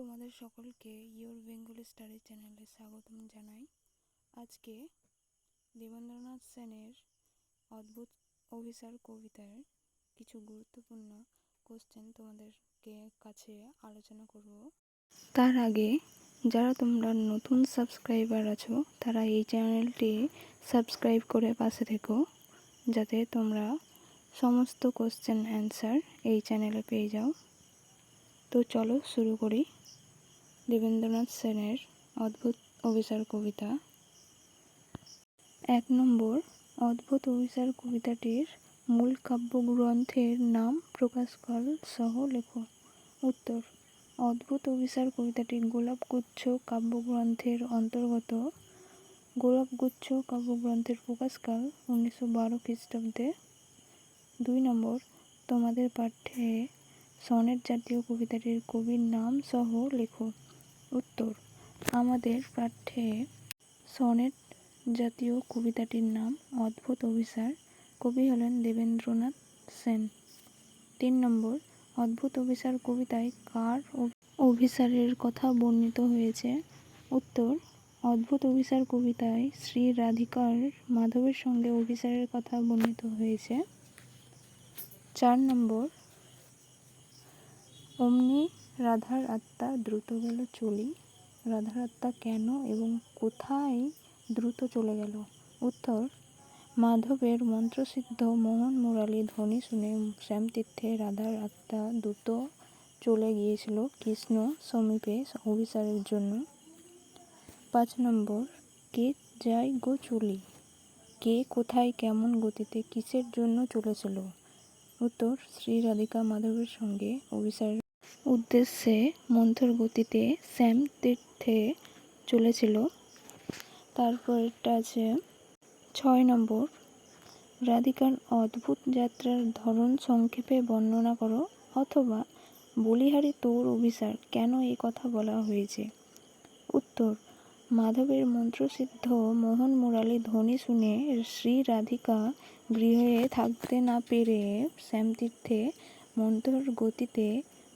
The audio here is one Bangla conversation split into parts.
তোমাদের সকলকে ইয়োর বেঙ্গলি স্টাডি চ্যানেলে স্বাগতম জানাই। আজকে দেবেন্দ্রনাথ সেনের অদ্ভুত অভিসার কবিতার কিছু গুরুত্বপূর্ণ কোশ্চেন তোমাদেরকে কাছে আলোচনা করব। তার আগে, যারা তোমরা নতুন সাবস্ক্রাইবার আছো, তারা এই চ্যানেলটি সাবস্ক্রাইব করে পাশে থেকো, যাতে তোমরা সমস্ত কোশ্চেন অ্যান্সার এই চ্যানেলে পেয়ে যাও। তো চলো শুরু করি। দেবেন্দ্রনাথ সেনের অদ্ভুত অভিসার কবিতা। এক নম্বর, অদ্ভুত অভিসার কবিতাটির মূল কাব্যগ্রন্থের নাম প্রকাশকাল সহ লেখো। উত্তর, অদ্ভুত অভিসার কবিতাটি গোলাপগুচ্ছ কাব্যগ্রন্থের অন্তর্গত। গোলাপগুচ্ছ কাব্যগ্রন্থের প্রকাশকাল উনিশশো বারো খ্রিস্টাব্দে। দুই নম্বর, তোমাদের পাঠ্যে সনেট জাতীয় কবিতাটির কবির নাম সহ লেখো। উত্তর। আমাদের পাঠ্যে সনেট জাতীয় কবিতাটির নাম অদ্ভুত অভিসার। কবি হলেন দেবেন্দ্রনাথ সেন। তিন নম্বর, অদ্ভুত অভিসার কবিতায় কার অভিসারের কথা বর্ণিত হয়েছে? উত্তর, অদ্ভুত অভিসার কবিতায় শ্রী রাধিকার মাধবের সঙ্গে অভিসারের কথা বর্ণিত হয়েছে। চার নম্বর, অমনি রাধার আত্মা দ্রুত গেল চলি। রাধার আত্মা কেন এবং কোথায় দ্রুত চলে গেল? উত্তর, মাধবের মন্ত্রসিদ্ধ মোহন মুরালি ধ্বনি শুনে শ্যামতীর্থে রাধার আত্মা দ্রুত চলে গিয়েছিল কৃষ্ণ সমীপে অভিসারের জন্য। পাঁচ নম্বর, কে যাই গো চলি? কে কোথায় কেমন গতিতে কিসের জন্য চলেছিল? উত্তর, শ্রী রাধিকা মাধবের সঙ্গে অভিসারের উদ্দেশ্যে মন্থর গতিতে শ্যাম তীর্থে চলেছিল। তারপরটা আছে ছয় নম্বর। রাধিকার অদ্ভুত যাত্রার ধরন সংক্ষেপে বর্ণনা করো অথবা বলিহারি তোর অভিসার কেন এই কথা বলা হয়েছে? উত্তর, মাধবের মন্ত্রসিদ্ধ মোহন মুরালি ধ্বনি শুনে শ্রী রাধিকা গৃহে থাকতে না পেরে শ্যামতীর্থে মন্ত্রর গতিতে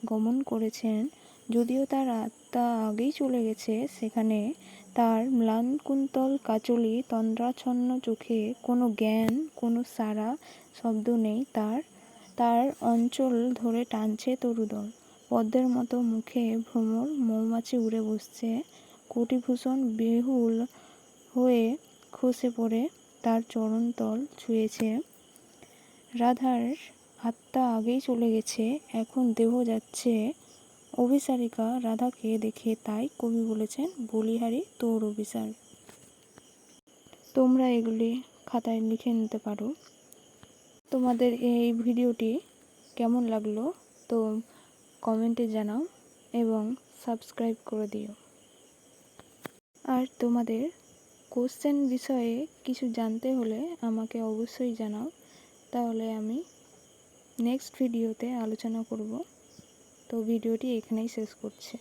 গমন করেছেন, যদিও তার আত্মা আগেই চলে গেছে, সেখানে তার ম্লান কুন্তল কাচলি তন্দ্রাচ্ছন্ন চোখে কোনো জ্ঞান, কোনো সারা শব্দ নেই তার। তার অঞ্চল ধরে টানছে তরুদল। পদ্মের মতো মুখে ভ্রমর মৌমাছি উড়ে বসছে। কোটিভূষণ বেহুল হয়ে খসে পড়ে, তার চরণতল ছুঁয়েছে। রাধার আত্মা আগেই চলে গেছে, এখন দেহ যাচ্ছে। অভিসারিকা রাধাকে দেখে তাই কবি বলেছেন, বলিহারি তোর অভিসার। তোমরা এগুলি খাতায় লিখে নিতে পারো। তোমাদের এই ভিডিওটি কেমন লাগল তো কমেন্টে জানাও এবং সাবস্ক্রাইব করে দিও। আর তোমাদের কোশ্চেন বিষয়ে কিছু জানতে হলে আমাকে অবশ্যই জানাও। তাহলে আমি নেক্সট ভিডিওতে আলোচনা করব। তো ভিডিওটি এখানেই শেষ করছি।